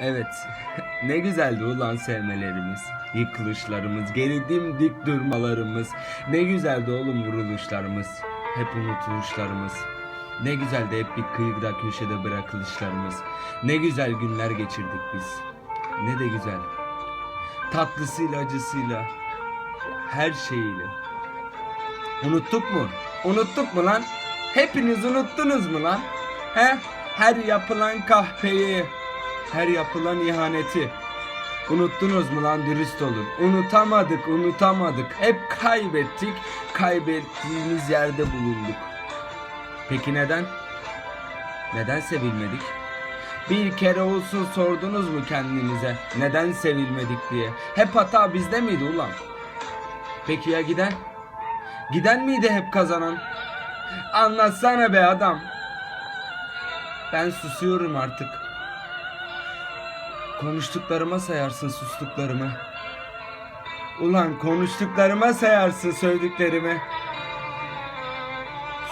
Evet. ne güzeldi ulan sevmelerimiz. Yıkılışlarımız, geri dimdik durmalarımız. Ne güzeldi oğlum vuruluşlarımız. Hep unutuluşlarımız. Ne güzeldi hep bir kıyıda köşede bırakılışlarımız. Ne güzel günler geçirdik biz. Ne de güzel. Tatlısıyla acısıyla. Her şeyiyle. Unuttuk mu? Unuttuk mu lan? Hepiniz unuttunuz mu lan? He? Her yapılan kahpeyi, her yapılan ihaneti. Unuttunuz mu lan dürüst olun. Unutamadık, unutamadık. Hep kaybettik. Kaybettiğimiz yerde bulunduk. Peki neden? Neden sevilmedik? Bir kere olsun sordunuz mu kendinize neden sevilmedik diye? Hep hata bizde miydi ulan? Peki ya giden? Giden miydi hep kazanan? Anlatsana be adam. Ben susuyorum artık. Konuştuklarıma sayarsın sustuklarımı. Ulan konuştuklarıma sayarsın söylediklerimi.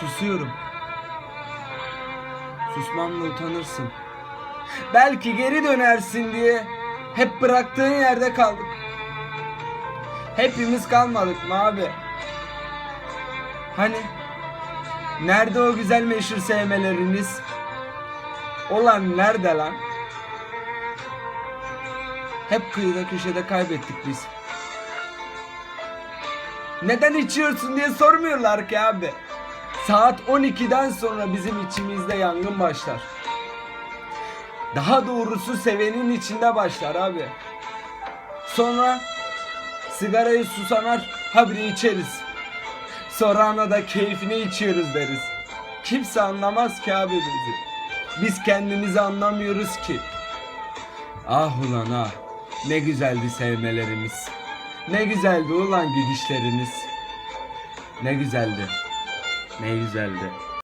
Susuyorum. Susmamla utanırsın. Belki geri dönersin diye hep bıraktığın yerde kaldık. Hepimiz kalmadık mı abi? Hani nerede o güzel meşhur sevmeleriniz? Olan nerede lan? Hep kıyıda köşede kaybettik biz. Neden içiyorsun diye sormuyorlar ki abi. Saat 12'den sonra bizim içimizde yangın başlar. Daha doğrusu sevenin içinde başlar abi. Sonra sigarayı susanar habire içeriz. Sonra ana da keyfini içiyoruz deriz. Kimse anlamaz ki abi bizi. Biz kendimizi anlamıyoruz ki. Ah ulan ah. Ne güzeldi sevmelerimiz. Ne güzeldi ulan gidişleriniz. Ne güzeldi. Ne güzeldi.